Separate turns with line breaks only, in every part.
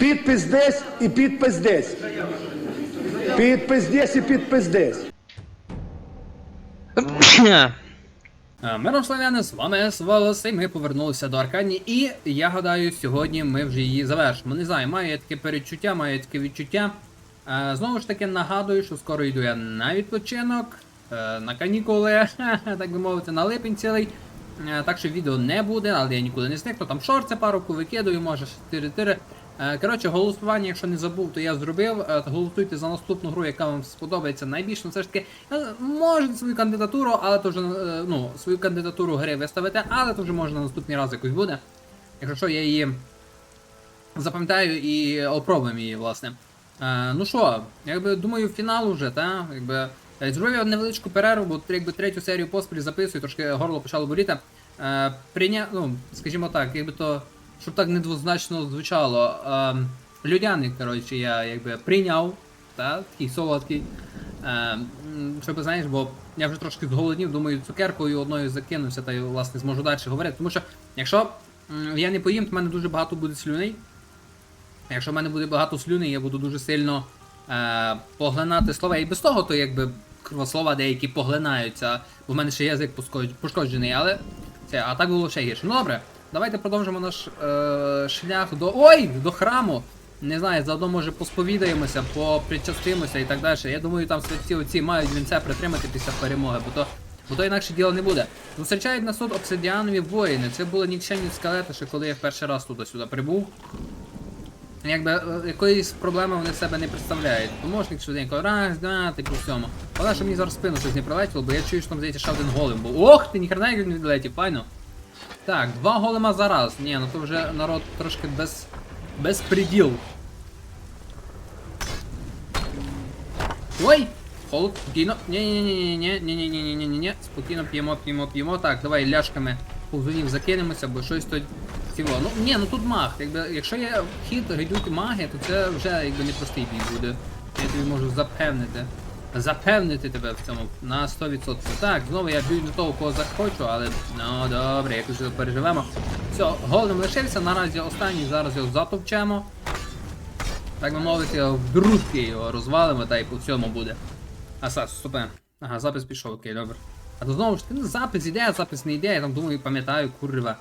Підпис десь і підпис десь. Підпис десь і підпис десь.
Е, Миром славяни, з вами Сволос, і ми повернулися до Аркані. І я гадаю, сьогодні ми вже її завершимо. Не знаю, маю таке перечуття, маю таке відчуття. Е, знову ж таки нагадую, що скоро йду я на відпочинок, е, на канікули, так би мовити, на липень цілий. Так що відео не буде, але я нікуди не зникну. Там шорти пару викидаю, може 4-4. Коротше, голосування, якщо не забув, то я зробив. Е, Голосуйте за наступну гру, яка вам сподобається найбільше. Все ж таки, е, можете свою кандидатуру, але то вже е, ну, свою кандидатуру гри виставити, але то вже може на наступний раз якось буде. Якщо що, я її запам'ятаю і опробуємо її, власне. Е, ну що, якби думаю, фінал уже, та? Якби, е, зробив я невеличку перерву, бо якби третю серію поспіль записую, трошки горло почало боліти. Е, прийня... ну, скажімо так, якби то, щоб так недвозначно звучало. Е, людяник, коротше, я якби прийняв, та? такий солодкий. Е, м, щоб знаєш, бо я вже трошки зголоднів, думаю, цукеркою одною закинуся та й власне зможу далі говорити. Тому що якщо я не поїм, то в мене дуже багато буде слюней. Якщо в мене буде багато слюни, я буду дуже сильно е, поглинати слова. І без того, то якби слова деякі поглинаються, бо в мене ще язик пошкоджений, але це, а так було ще гірше. Ну добре, давайте продовжимо наш е, шлях до. Ой! До храму! Не знаю, заодно може посповідаємося, попричастимося і так далі. Я думаю, там святці оці мають вінце притримати після перемоги, бо то, бо то інакше діло не буде. Зустрічають нас тут обсидіанові воїни. Це були нікчемні скелети, ще коли я в перший раз туди-сюди прибув. Якби е, якоїсь проблеми вони себе не представляють. Помощник швиденько, раз, два, типу всьому. Але що мені зараз спину щось не прилетіло, бо я чую, що там здається ще один голем був. Ох ти, ніхрена він відлетів, файно. Так, два голема за раз. Ні, ну то вже народ трошки без. без приділ. Ой! Холод, спокійно. Ні-ні-ні-ні-ні-ні-ні-ні-ні-ні-ні. Спокійно п'ємо, п'ємо, п'ємо. Так, давай ляшками повзунів закинемося, бо щось тут ціло. Ну ні, ну тут маг. Якби, якщо є хід гайдуть маги, то це вже якби не простий бій буде. Я тобі можу запевнити. Запевнити тебе в цьому на 100%. Так, знову я б'ю не того, кого захочу, але ну добре, якось переживемо. Все, голем лишився, наразі останній, зараз його затовчемо. Так би мовити, в друзки його розвалимо, та й по всьому буде. А Сас, стопе. Ага, запис пішов, окей, добре. А то знову ж ти ну, запис іде, запис не йде, я там думаю, пам'ятаю, курва.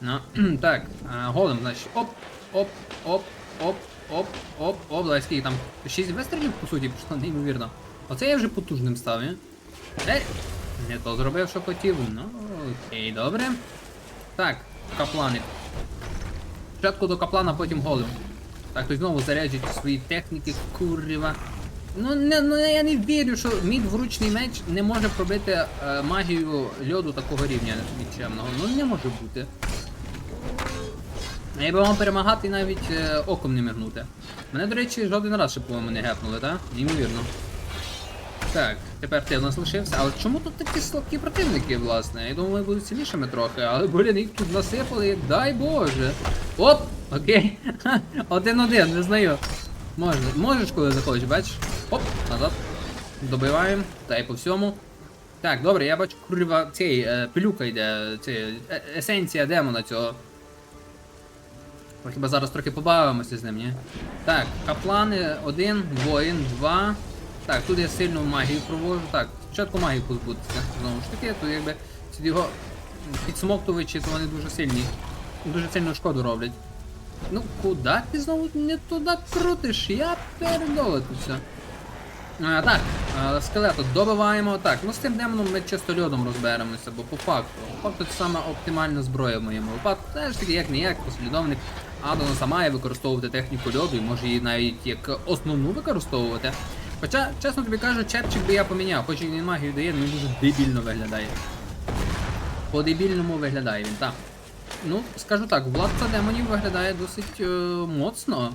Ну, так, а, голем, значить, оп, оп, оп, оп, оп, оп, оп, скільки там. 6 вистрілів, по суті, пішло, неймовірно. Оце я вже потужним став, ні? Ей, не то зробив, що хотів. Ну, окей, добре. Так, каплани. Спочатку до каплана, потім голем. Так, то знову заряджують свої техніки, курва. Ну, не, ну я не вірю, що мій двуручний меч не може пробити е, магію льоду такого рівня нікчемного. Ну не може бути. Я би вам перемагати навіть е, оком не мигнути. Мене, до речі, жоден раз ще, по-моєму, не гепнули, так? Неймовірно. Так, тепер ти в нас лишився. Але чому тут такі слабкі противники, власне? Я думаю, вони будуть сильнішими трохи, але блін, їх тут насипали, дай Боже. Оп! Окей. Один-один, не знаю. Можна. Можеш, коли захочеш, бачиш? Оп, назад. Добиваємо. Та й по всьому. Так, добре, я бачу, курва, цей е, пилюка йде, цей, е, есенція демона цього. Хіба зараз трохи побавимося з ним, ні? Так, каплани, один, воїн, два. Так, тут я сильну магію провожу. Так, спочатку магію позбутися. Знову ж таки, тут якби його підсмоктувачі, то вони дуже сильні. Дуже сильну шкоду роблять. Ну, куди ти знову не туди крутиш? Я передолитися. А, так, а, скелету добиваємо. Так, ну з тим демоном ми чисто льодом розберемося, бо по факту. По факту це саме оптимальна зброя в моєму випадку. Це ж таки як не як, послідовник Адонаса має використовувати техніку льоду і може її навіть як основну використовувати. Хоча, чесно тобі кажу, чепчик би я поміняв, хоч він і магію дає, але він дуже дебільно виглядає. По-дебільному виглядає він, так. Ну, скажу так, владца демонів виглядає досить е, моцно.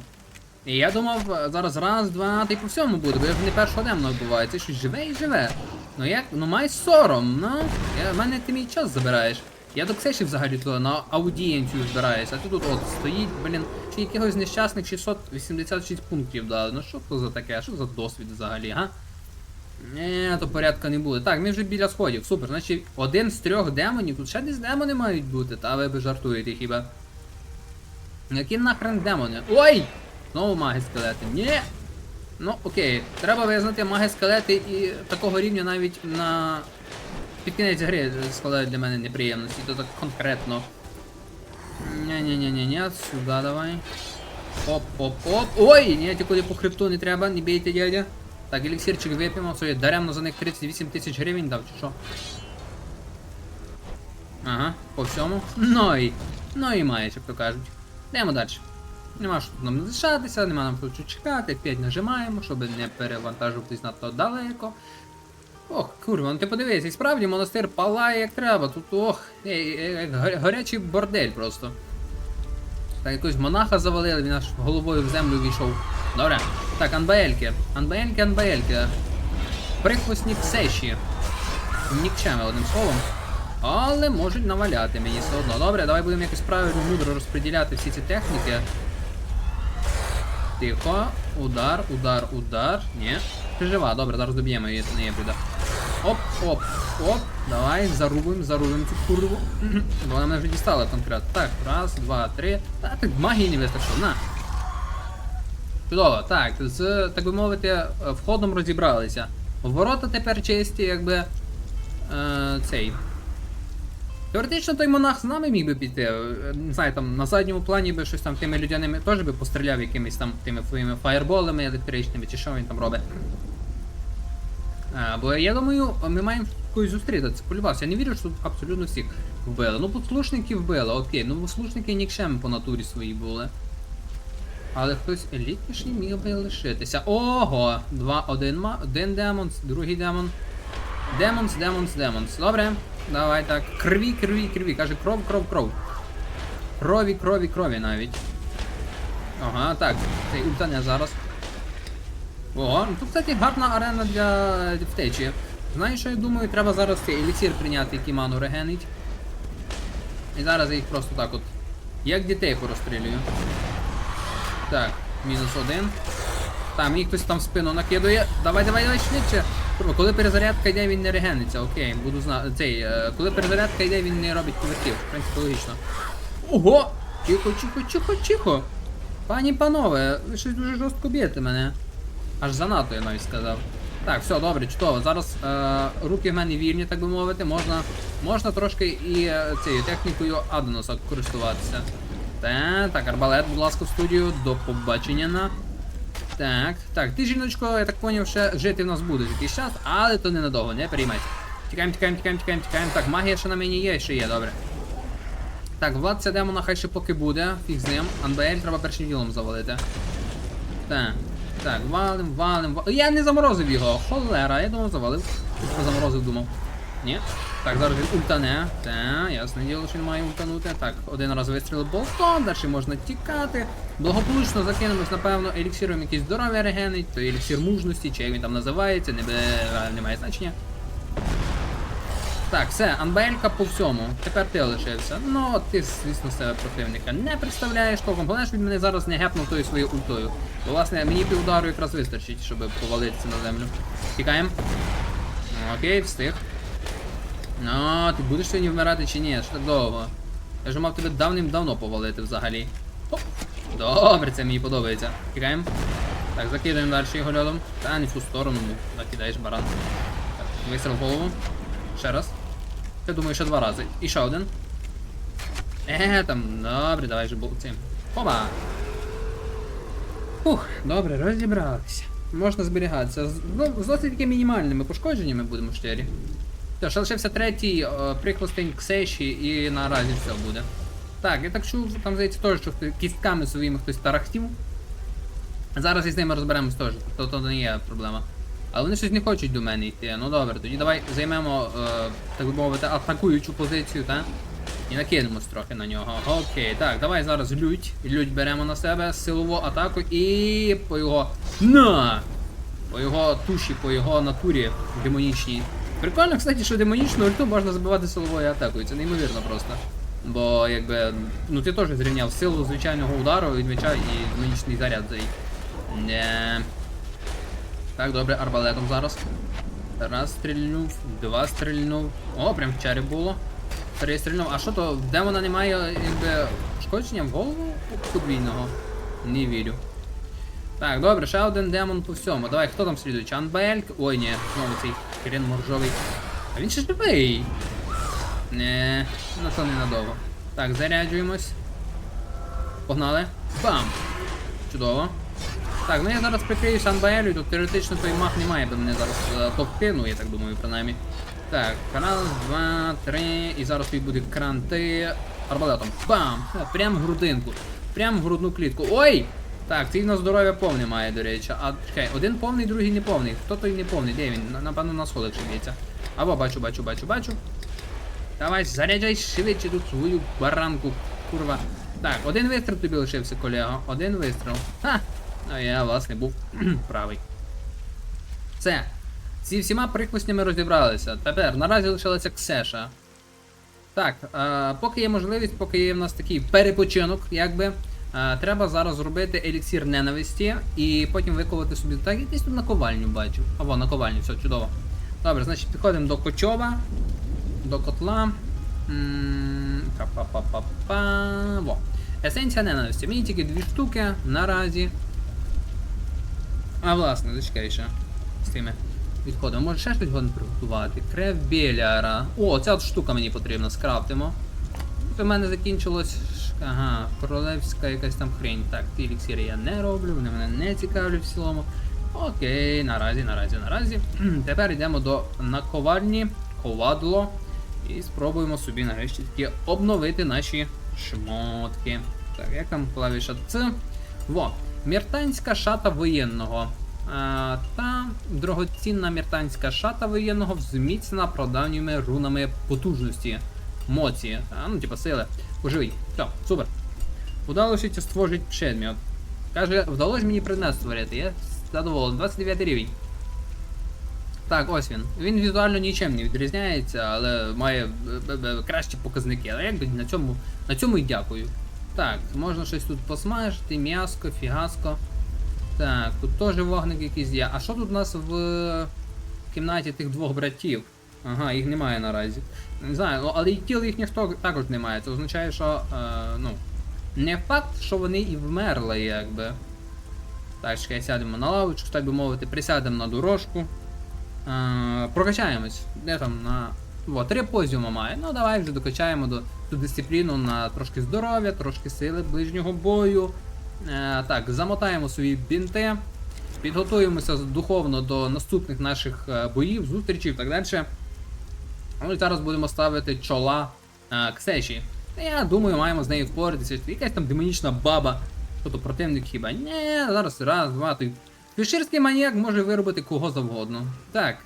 І я думав, зараз раз, два, й по всьому буде, бо я вже не першого демона вбиваю, це щось живе і живе. Ну як, ну май сором, ну. Я, в мене ти мій час забираєш. Я до Ксеші взагалі то на аудієнцію збираюся, а ти тут от стоїть, блін, чи якихось нещасних 686 пунктів дали. Ну що то за таке? Що за досвід взагалі, га? Не, то порядка не буде. Так, ми вже біля сходів. Супер. Значить, один з трьох демонів. Тут ще десь демони мають бути, та ви би жартуєте хіба. Які нахрен демони? Ой! Знову маги скелети. Ні! Ну, окей, треба визнати маги скелети і такого рівня навіть на. Під кінець гри складають для мене неприємності, то так конкретно. Ні-ні-ні-ні-ні, сюди давай. Оп-оп-оп. Ой! Ні, тільки по хребту не треба, не бійте, дядя. Так, еліксирчик вип'ємо, я даремно за них 38 тисяч гривень дав, чи що? Ага, по всьому. Ну і. Ну і маєш, як то кажуть. Йдемо далі. Нема що тут нам лишатися, нема нам тут чекати, 5 нажимаємо, щоб не перевантажуватись надто далеко. Ох, курва, ну ти подивись, і справді монастир палає як треба. Тут ох, е, е, як гарячий бордель просто. Так якогось монаха завалили, він аж головою в землю війшов. Добре. Так, анбаельки. Анбаельки, анбаельки. Прихвостні ксеші. Нікчеми, одним словом. Але можуть наваляти мені все одно. Добре, давай будемо якось правильно мудро розподіляти всі ці техніки. Тихо. Удар, удар, удар. Ні. Ти жива, добре, зараз доб'ємо її, не є біда. Оп, оп, оп. Давай, зарубуємо, зарубуємо цю курву. Вона мене вже дістала конкретно. Так, раз, два, три. Та так магії не вистачило, на. Чудово, так, з, так би мовити, входом розібралися. Ворота тепер чисті, якби. Е, цей. Теоретично той монах з нами міг би піти. е, Не знаю, там на задньому плані би щось там тими людяними теж би постріляв якимись там тими своїми фаєрболами електричними, чи що він там робить. А, бо я думаю, ми маємо когось зустрітися. Полюбався. Я не вірю, що тут абсолютно всіх вбили. Ну, послушників вбили, окей. Ну, послушники нікчем по натурі свої були. Але хтось елітніший міг би лишитися. Ого! Два, один, один демон, другий демон. Демонс, демонс, демонс. Добре. Давай так. Криві, криві, криві. Каже, кров, кров, кров. Крові, крові, крові навіть. Ага, так. Цей ультане зараз. О, ну тут, кстати, гарна арена для втечі. Знаєш, що я думаю, треба зараз цей еліксир прийняти, який ману регенить. І зараз я їх просто так от. Як дітей порозстрілюю. Так, мінус один. Там, мені хтось там в спину накидує. Давай, давай, давай, швидше. Коли перезарядка йде, він не регениться, окей, буду знати. Цей, е, коли перезарядка йде, він не робить повертів. В принципі, логічно. Ого! Тихо, тихо, тихо, тихо. Пані панове, ви щось дуже жорстко б'єте мене. Аж занадто, я навіть сказав. Так, все, добре, чудово. Зараз е, руки в мене вільні, так би мовити. Можна, можна трошки і е, цією технікою Адоноса користуватися. Так, так, арбалет, будь ласка, в студію. До побачення на. Так, так, ти, жіночко, я так поняв, ще жити в нас буде якийсь час, але то ненадовго, не переймайся. Тікаємо, тікаємо, тікаємо, тікаємо, тікаємо. Так, магія ще на мені є, ще є, добре. Так, влад ця демона хай ще поки буде, фіг з ним. Анбаель треба першим ділом завалити. Так, так, валим, валим, валим. Я не заморозив його, холера, я думав завалив. Типу заморозив, думав. Ні. Так, зараз він ультане. Так, ясне діло, що він має ультанути. Так, один раз вистрілив болтом, далі можна тікати. Благополучно закинемось, напевно, еліксиром якийсь здоров'я регенить, то еліксир мужності, чи як він там називається, не, не має значення. Так, все, Анбелька по всьому. Тепер ти лишився. Ну, ти, звісно, себе противника не представляєш толком. Головне, він мене зараз не гепнув тою своєю ультою. Бо, власне, мені півдару якраз вистачить, щоб повалитися на землю. Тікаємо. Окей, встиг. Ну, ти будеш сьогодні вмирати чи ні? Що так довго? Я ж мав тебе давним-давно повалити взагалі. Добре, це мені подобається. Тікаємо. Так, закидаємо далі його льодом. Та не в ту сторону, ну, накидаєш баран. Так, вистріл голову. Ще раз. Я думаю, ще два рази. І ще один. Е, там, добре, давай же цим. Опа! Фух, добре, розібралися. Можна зберігатися. З, ну, досить таки мінімальними пошкодженнями будемо щирі. Тож, лишився третій е, прихвостень Ксеші і наразі все буде. Так, я так чув, там здається теж, що кістками своїми хтось тарахтів. Зараз із ними розберемось теж, то, то не є проблема. Але вони щось не хочуть до мене йти. Ну добре, тоді давай займемо, е, так би мовити, атакуючу позицію, так? І накинемось трохи на нього. Окей, так, давай зараз лють. Лють беремо на себе силову атаку і по його. На! По його туші, по його натурі демонічній. Прикольно, кстати, що демонічну ульту можна забивати силовою атакою. Це неймовірно просто. Бо якби. Ну ти теж зрівняв силу звичайного удару від меча і демонічний заряд цей. Не. Так, добре, арбалетом зараз. Раз стрільнув, два стрільнув. О, прям в чарі було. Три стрільнув. А що то, демона немає якби пошкодження в голову подвійного? Не вірю. Так, добре, ще один демон по всьому. Давай, хто там слідує? Чанбель? Ой, ні, знову цей хрен моржовий. А він ще живий. Не, на то ненадовго. Так, заряджуємось. Погнали. Бам! Чудово. Так, ну я зараз прикрию Санбаелю, тут теоретично той мах немає, бо мене зараз е, топ кинув, я так думаю, принаймні. Так, раз, два, три, і зараз тут буде кранти арбалетом. Бам! Прям в грудинку. Прям в грудну клітку. Ой! Так, цей на здоров'я повне має, до речі. А чекай, один повний, другий не повний. Хто той не повний? Де він? Напевно, на сходах шиб'ється. Або бачу, бачу, бачу, бачу. Давай, заряджай швидше тут свою баранку, курва. Так, один вистріл тобі лишився, колега. Один вистріл. Ха! А я, власне, був правий. Все. Зі всіма прикуснями розібралися. Тепер наразі лишилася Ксеша. Так, е, поки є можливість, поки є в нас такий перепочинок, якби. Е, треба зараз зробити еліксір ненависті і потім виковати собі. Так, я десь тут наковальню бачу. Або наковальню, все, чудово. Добре, значить підходимо до Кочова, до котла. Во. Есенція ненависті. Мені тільки дві штуки наразі. А власне, зачекай ще. З тими відходимо. Може ще щось годно приготувати? Крев біляра. О, ця штука мені потрібна, скрафтимо. Тут у мене закінчилось. Ага, королевська якась там хрень. Так, ті я не роблю, вони мене не цікавлять в цілому. Окей, наразі, наразі, наразі. Тепер йдемо до наковальні, ковадло. І спробуємо собі нарешті таки обновити наші шмотки. Так, як там клавіша Ц? Во, міртанська шата воєнного. А, та дорогоцінна міртанська шата воєнного зміцнена прадавніми рунами потужності. Моці. А, ну, типа сили. Оживий. Все, супер. Удалося створити предмет. Каже, вдалося мені предмет створити. Я задоволений. 29 рівень. Так, ось він. Він візуально нічим не відрізняється, але має е, е, е, кращі показники. Але якби на цьому, на цьому і дякую. Так, можна щось тут посмажити, м'яско, фігаско. Так, тут теж вогник якийсь є. А що тут у нас в кімнаті тих двох братів? Ага, їх немає наразі. Не знаю, ну, але і тіл їхніх то- також немає. Це означає, що. Е, ну. Не факт, що вони і вмерли, якби. Так, чекай, сядемо на лавочку, так би мовити, присядемо на дорожку. Е, прокачаємось. Де там на. О, три позіума має. Ну давай вже докачаємо до ту дисципліну на трошки здоров'я, трошки сили ближнього бою. Е, так, замотаємо свої бінти. Підготуємося духовно до наступних наших е, боїв, зустрічей і так далі. Ну і зараз будемо ставити чола е, Ксеші. Та Я думаю, маємо з нею впоратися. Якась там демонічна баба. Що то противник хіба? Ні, зараз раз, два, той. Піширський маніяк може виробити кого завгодно. Так.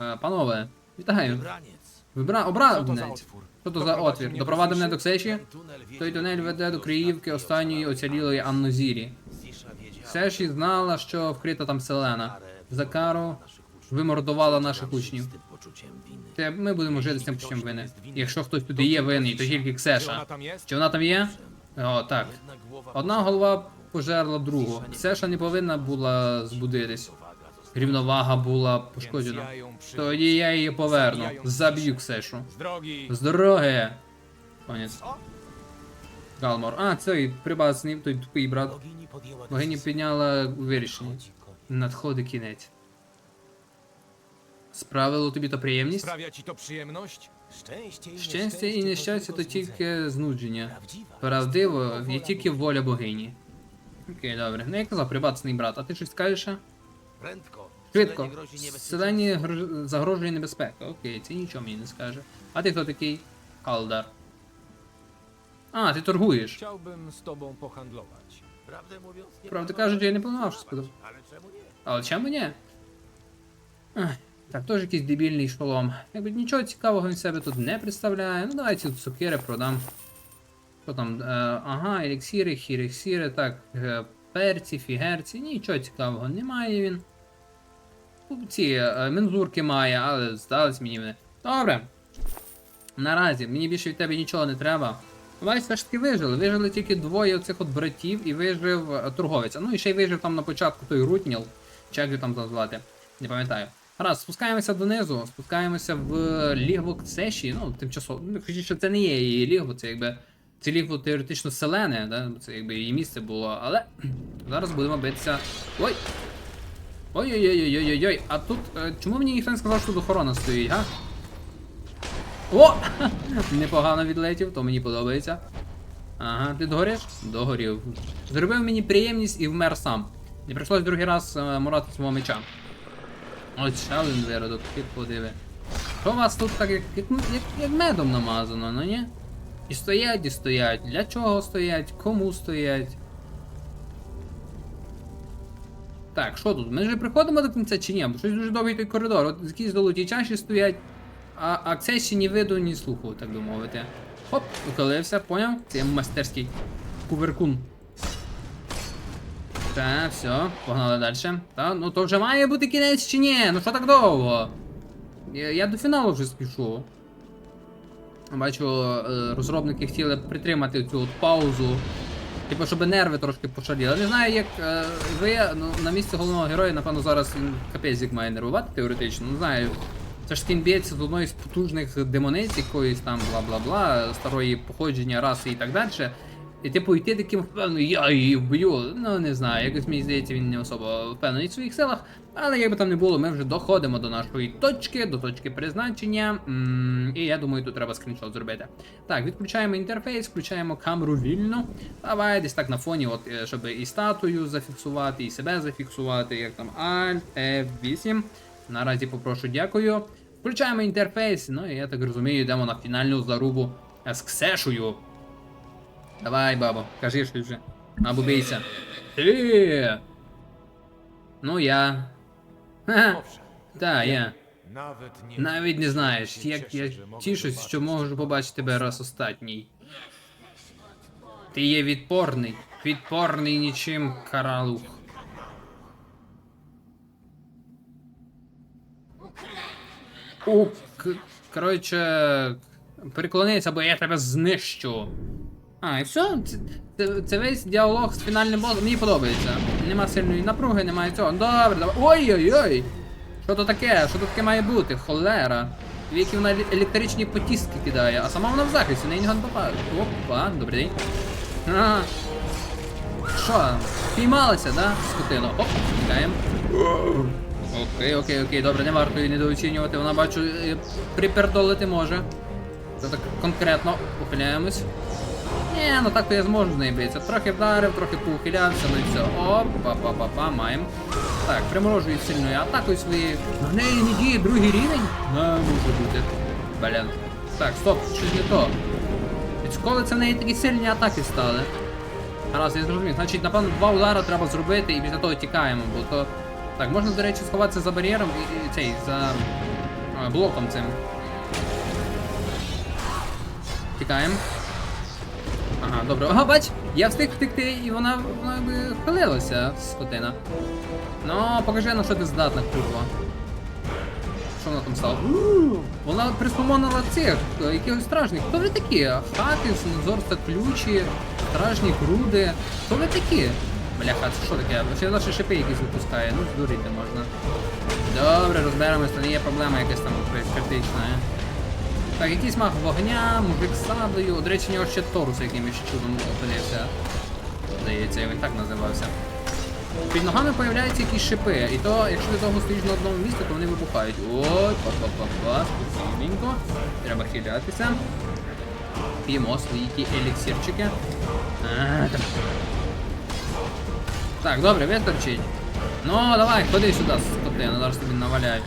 Е, панове, вітаю. Вибра... Навіть. Що то за отвір? Допровадив мене до Ксеші? Той тунель веде до Криївки останньої оцілілої Аннозірі. Ксеші знала, що вкрита там селена. Закару вимордувала наших учнів. Те ми будемо жити з тим почуттям вини. Якщо хтось туди є винний, то тільки Ксеша. Чи вона там є? О, так. Одна голова пожерла другу. Ксеша не повинна була збудитись. Рівновага була пошкоджена. Тоді я її поверну. Заб'ю Ксешу. З дороги. Конець. Галмор. А, цей прибасний, той тупий брат. Богиня підняла вирішення. Надходить кінець. Справило тобі то приємність?
Sprawia ci to przyjemność?
Щастя і нещастя то тільки знудження. Правдиво, є тільки воля богині. Окей, добре. Ну я казав, прибацаний брат, а ти щось скажеш? ще?
Prędko.
Швидко.
grozi.
Селені грож- загрожує небезпека. Окей, це нічого мені не скаже. А ти хто такий? Алдар. А, ти торгуєш.
Chciałbym z tobą pohandlować.
Prawdę mówiąc, nie
Правда кажуть, я не планував щось подав.
ale czemu nie?
Але чому ні? Так, теж якийсь дебільний шолом. Якби нічого цікавого він себе тут не представляє. Ну давай ці цукери продам. Що там? Е, ага, еліксіри, хірексіри, так, е, перці, фігерці, нічого цікавого немає він. Тут Ці е, мензурки має, але здались мені вони. Добре. Наразі, мені більше від тебе нічого не треба. Бачиш, все ж таки вижили. Вижили тільки двоє оцих от братів і вижив е, торговець. Ну і ще й вижив там на початку той Рутніл. Чи як там назвати? Не пам'ятаю. Раз, спускаємося донизу, спускаємося в лігво Ксеші. Ну, тимчасово. Ну, що це не є її лігво, це якби цілігло теоретично селене, да? це якби її місце було, але зараз будемо битися. Ой! Ой-ой-ой-ой-ой-ой, а тут. е, чому мені ніхто не сказав, що тут охорона стоїть, га? О! Непогано відлетів, то мені подобається. Ага, ти догориш? Догорів. Зробив мені приємність і вмер сам. Не прийшлось другий раз е, мурати свого меча. Ось ще один виродок, ти подиви. Що у вас тут так як, як, як, як медом намазано, ну ні? І стоять, і стоять. Для чого стоять? Кому стоять? Так, що тут? Ми вже приходимо до кінця чи ні? Бо щось дуже довгий той коридор. От якісь золоті чаші стоять, а акцесі ні виду, ні слуху, так би мовити. Хоп, ухилився, поняв? Це я майстерський куверкун. Так, все, погнали далі. Та, ну то вже має бути кінець чи ні? Ну що так довго? Я, я до фіналу вже спішу. Бачу, е, розробники хотіли притримати цю от паузу. Типу, щоб нерви трошки пошаліли. Не знаю, як е, ви ну, на місці головного героя, напевно, зараз він капець як має нервувати теоретично. Не знаю. Це ж він б'ється з одної з потужних демониць, якоїсь там бла-бла-бла, старої походження, раси і так далі. І типу йти таким впевнений, я її вб'ю. Ну не знаю, якось мені здається, він не особо впевнений в своїх силах. Але як би там не було, ми вже доходимо до нашої точки, до точки призначення. І я думаю, тут треба скріншот зробити. Так, відключаємо інтерфейс, включаємо камеру вільно. Давай десь так на фоні, от, е, щоб і статую зафіксувати, і себе зафіксувати, як там Alt F8. Наразі попрошу дякую. Включаємо інтерфейс, ну і я так розумію, йдемо на фінальну зарубу з Ксешою. Давай, бабо, кажи що вже. Або бійся. Ти. Ну я. Ха. Та, я. Навіть не знаєш, як я тішусь, що можу побачити тебе раз останній. Ти є відпорний, відпорний нічим каралух. У, к- коротше, переклонися, бо я тебе знищу. А, і все? Це, це, це весь діалог з фінальним босом. Мені подобається. Нема сильної напруги, немає цього. Добре, давай. Ой-ой-ой! Що то таке? Що то таке має бути? Холера. В які вона електричні потіски кидає, а сама вона в захисті, неї ніхто не. Опа, добрий день. А, що? Піймалася, да? Скотино. Оп, тікаємо. Окей, окей, окей, добре, не варто її недооцінювати. Вона бачу, е, припердолити може. Це так конкретно ухиляємось. Ні, ну так то я зможу з битися. Трохи вдарив, трохи поухилявся, ну і все. Опа, па па па маємо. Так, приморожую сильною атакою свої. На неї не діє другий рівень? Не може бути. Блін. Так, стоп, щось не то. Відколи це в неї такі сильні атаки стали? Раз, я зрозумів. Значить, напевно, два удари треба зробити і після того тікаємо, бо то. Так, можна, до речі, сховатися за бар'єром і, і цей, за блоком цим. Тікаємо. Ага, добре. Ага, бач, я встиг втекти, і вона, вона якби хилилася, скотина. Ну, покажи, на що ти здатна, курва. Що вона там стала? Вона приспомонила цих, е, якихось стражних. Хто ви такі? Хати, зорста ключі, стражні груди. Хто ви такі? Бляха, це що таке? Ще наші шипи якісь випускає, ну здуріти можна. Добре, розберемось, то не є проблема якась там критична. Так, якийсь мах вогня, мужик з саблею. До речі, у нього ще торус якимось чудом опинився. Здається, він так називався. Під ногами появляються якісь шипи, і то, якщо ти довго стоїш на одному місці, то вони вибухають. Ой, па-па-па-па, спокійненько. Треба хилятися. П'ємо свої ті так. Так, добре, вистачить. Ну, давай, ходи сюди, скотина, зараз тобі наваляють.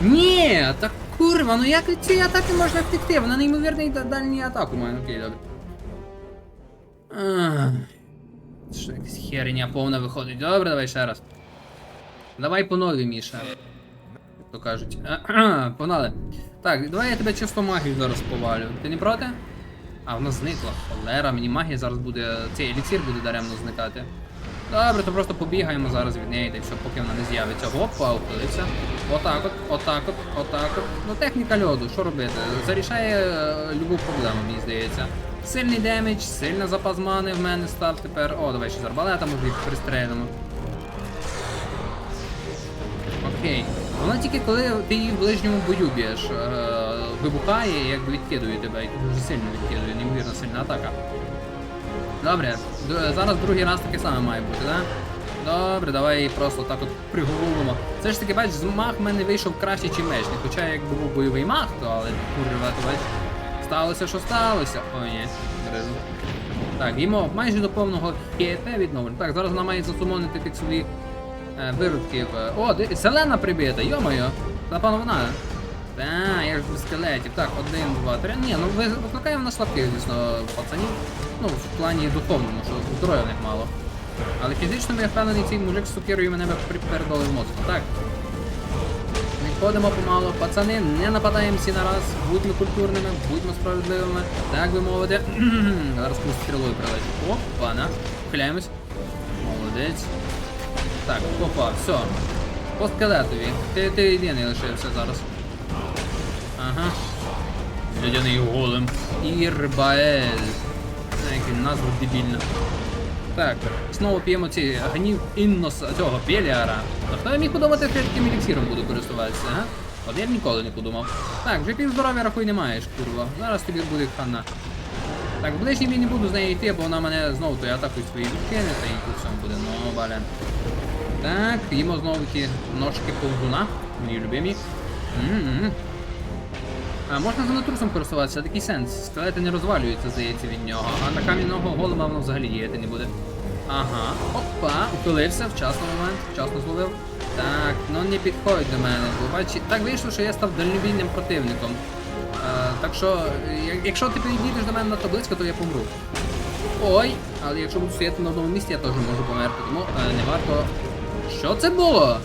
Ні, так курва, ну як від цієї атаки можна втекти? Вона неймовірний да- дальній атаку має, окей, добре. Ах, Що якась херня повна виходить. Добре, давай ще раз. Давай по новій, Міша. То кажуть. Погнали. Так, давай я тебе чисто магію зараз повалю. Ти не проти? А, вона зникла. Холера, мені магія зараз буде. Цей еліксир буде даремно зникати. Добре, то просто побігаємо зараз від неї, все, поки вона не з'явиться. Опа, ухилився. Отак от, отак от, отак от. Ну техніка льоду, що робити? Зарішає е, любу проблему, мені здається. Сильний демедж, сильна запас мани в мене став тепер. О, давай ще з арбалета, може їх пристрелимо. Окей. Вона тільки коли ти її в ближньому бою б'єш, е, вибухає і якби відкидує тебе, і дуже сильно відкидує, неймовірно сильна атака. Добре, зараз другий раз таке саме має бути, так? Добре, давай просто так от приголовимо. Це ж таки, бачиш, з мах в мене вийшов краще, ніж мечник. Хоча якби був бойовий мах, то але курва, то бач. Сталося, що сталося. Ой, ні, гризу. Так, їмо майже до повного ХП відновлення. Так, зараз вона має засумонити тих своїх е, виродків. Е, О, ди- селена прибита, йо-моє. Напевно вона. Та, я ж без скелетів. Так, один, два, три. Ні, ну ви- викликаємо на слабких, звісно, пацанів. Ну, в плані духовному, що здоров'я в них мало. Але фізично я впевнений, цей мужик з сукирою мене припердолив моцно. Так. Відходимо помалу. Пацани, не нападаємо всі на раз. Будьмо культурними, будьмо справедливими. Так би мовити. Зараз комусь стрілою прилечу. Опа, на. Вхиляємось. Молодець. Так, опа, все. По скелетові. Ти, ти єдиний лишився зараз. Ага. Лядяний голем. Ірбаель. Який назва дебільна. Так, знову п'ємо ці гнів іннос цього Беліара. Хто я міг подумати, що я таким еліксіром буду користуватися, а? От я ніколи не подумав. Так, вже пів здоров'я рахуй не маєш, курва. Зараз тобі буде хана. Так, в ближній бій не буду з нею йти, бо вона мене знову тою атакою свої відкине, та і тут всьому буде, ну, бален. Так, їмо знову ті ножки повзуна, мої любимі. М-м-м. А можна за натрусом користуватися, такий сенс. Скелети не розвалюються, здається, від нього, а на кам'яного голема воно взагалі діяти не буде. Ага, опа, ухилився, вчасно момент, вчасно зловив. Так, ну не підходь до мене, бо бач, так вийшло, що я став дальнобійним противником. Е, так що, якщо ти підійдеш до мене надто близько, то я помру. Ой, але якщо буду стояти на одному місці, я теж можу померти, тому е, не варто. Що це було?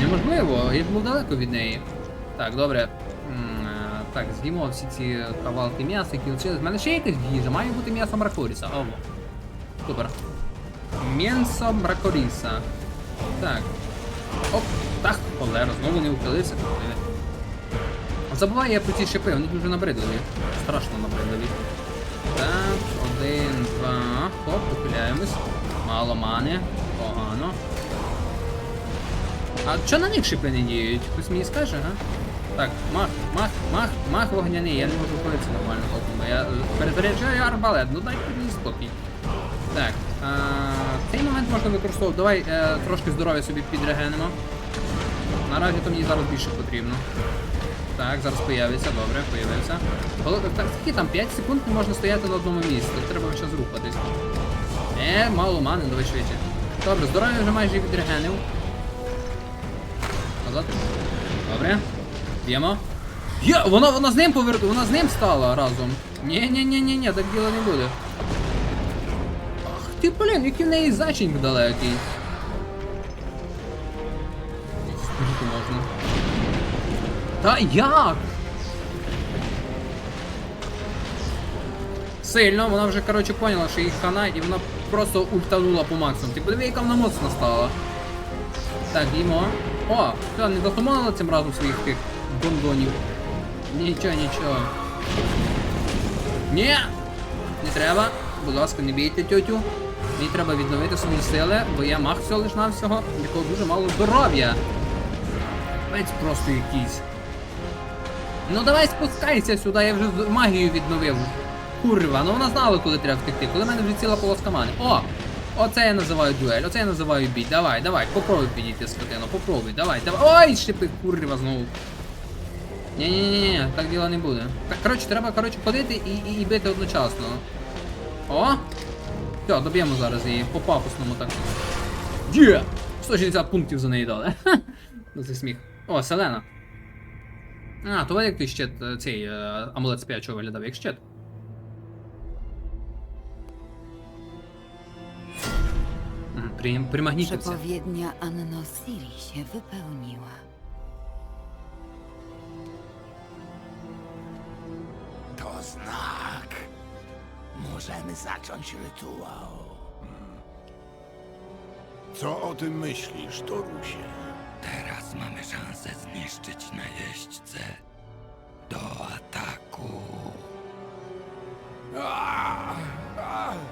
Неможливо, я був далеко від неї. Так, добре. Так, з'їмо всі ці кавалки м'яса, які лишились. В мене ще є якась їжа, має бути м'ясо мракоріса. Ово. Супер. М'ясо мракоріса. Так. Оп, так, холера, знову не ухилився. Забуваю я про ці шипи, вони дуже набридливі. Страшно набридливі. Так, один, два. Хоп, ухиляємось. Мало мани. Погано. А що на них шипи не діють? Хтось мені скаже, га? Так, мах, мах, мах, мах вогняний, я не можу входитися нормально толком, я е, перезаряджаю арбалет, ну дайте мені спокій. Так, а, цей момент можна використовувати. Давай е, трошки здоров'я собі підрегенемо. Наразі то мені зараз більше потрібно. Так, зараз появиться, добре, появився. Так, скільки там 5 секунд не можна стояти на одному місці, треба ще зрухатись. Е, мало мани, давай швидше. Добре, здоров'я вже майже відрегенив. Назад. Добре. Б'ємо. Є, вона, вона з ним повер... вона з ним стала разом. ні ні ні ні ні так діло не буде. Ах ти, блін, який в неї зачинк далекий. Скільки можна. Та як? Сильно, вона вже, коротше, поняла, що їх хана, і вона просто ультанула по максимуму. Ти подиви, яка вона моцна стала. Так, їмо. О, все, не досумонила цим разом своїх тих гондонів. Нічого, нічого. Ні! Не треба. Будь ласка, не бійте тьотю. Мені треба відновити свої сили, бо я мах всього лиш навсього, в якого дуже мало здоров'я. Ведь просто якийсь. Ну давай спускайся сюди, я вже магію відновив. Курва, ну вона знала, коли треба втекти, коли в мене вже ціла полоска мани. О! Оце я називаю дуель, оце я називаю бій. Давай, давай, попробуй підійти скотину, попробуй, давай, давай. Ой, шипи, курва знову. Ні ні ні так діла не буде. Так, коротше, треба коротше, ходити і, і, і бити одночасно. О! Все, доб'ємо зараз її по пафосному так. Є! 160 пунктів за неї дали. Це сміх. О, Селена. А, то як ти щит, е, цей е, амулет спячого виглядав, як щит. Примагнітився.
Przepowiednia Anno Siri.
To znak. Możemy zacząć rytuał.
Co o tym myślisz, Torusie?
Teraz mamy szansę zniszczyć najeźdźcę. Do ataku.
Kurczamal. Kurczamal.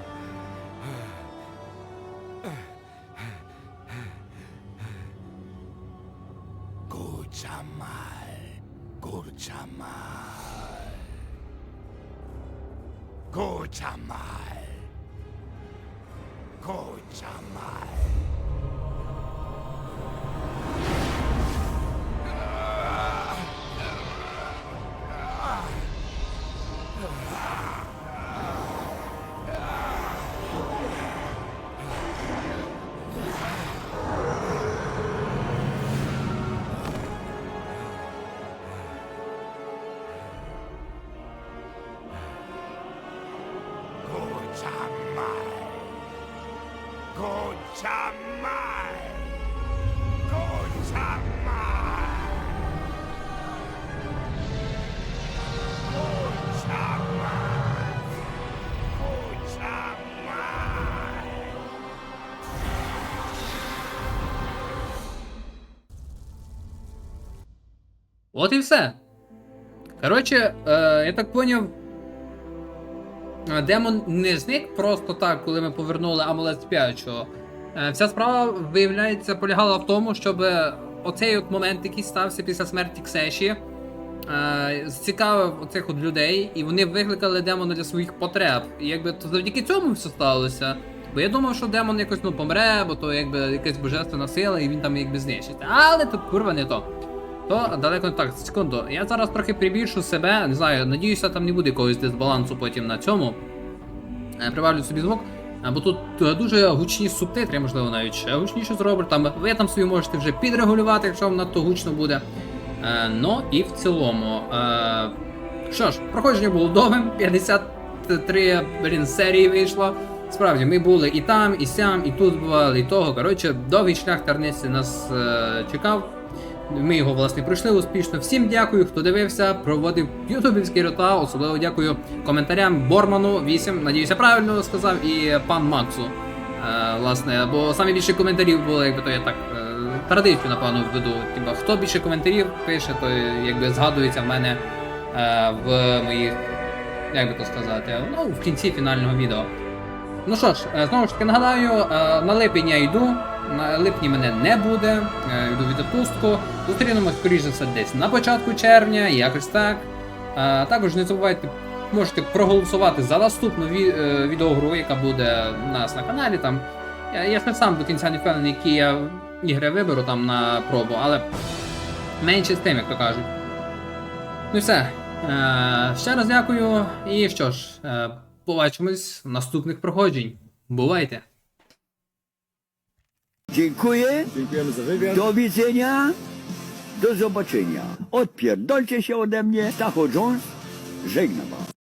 他妈！
От і все. Коротше, е, я так поняв. Демон не зник просто так, коли ми повернули амулет спячого. Е, Вся справа, виявляється, полягала в тому, щоб оцей от момент, який стався після смерті Ксеші, е, зацікавив оцих от людей, і вони викликали демона для своїх потреб. І якби то завдяки цьому все сталося. Бо я думав, що демон якось ну помре, бо то якби якась божественна сила, і він там якби знищиться. Але тут курва не то. То далеко так, секунду. Я зараз трохи прибільшу себе, не знаю, надіюся, там не буде якогось дисбалансу потім на цьому. Е, Прибавлю собі звук. А, Бо тут е, дуже гучні субтитри, можливо, навіть ще гучніше зроблю. Там ви там собі можете вже підрегулювати, якщо вам надто гучно буде. Е, ну і в цілому. Е, що ж, проходження було довгим, 53 блін, серії вийшло. Справді, ми були і там, і сям, і тут бували, і того. Коротше, довгий шлях терниці нас е, чекав. Ми його власне пройшли успішно. Всім дякую, хто дивився, проводив ютубівський ритуал. Особливо дякую коментарям Борману 8, надіюся, правильно сказав, і пан Максу. Е, власне, бо саме більше коментарів було, якби то я так е, традицію, напевно, введу. Типа, хто більше коментарів пише, то якби згадується в мене е, в моїх, як би то сказати, ну, в кінці фінального відео. Ну що ж, е, знову ж таки нагадаю, е, на липень я йду. На липні мене не буде, е, йду від відпустку. Зустрінемось, скоріш за все, десь на початку червня, якось так. Також не забувайте, можете проголосувати за наступну ві- е, відеогру, яка буде у нас на каналі. Там. Я, я ж сам до кінця не впевнений, які я ігри виберу там на пробу, але менше з тим, як то кажуть. Ну і все. Е, ще раз дякую. І що ж, побачимось в наступних проходжень. Бувайте!
Dziękuję.
Dziękujemy za wywiad.
Do widzenia. Do zobaczenia. Odpierdolcie się ode mnie. Stacho Jones. Żegnam was.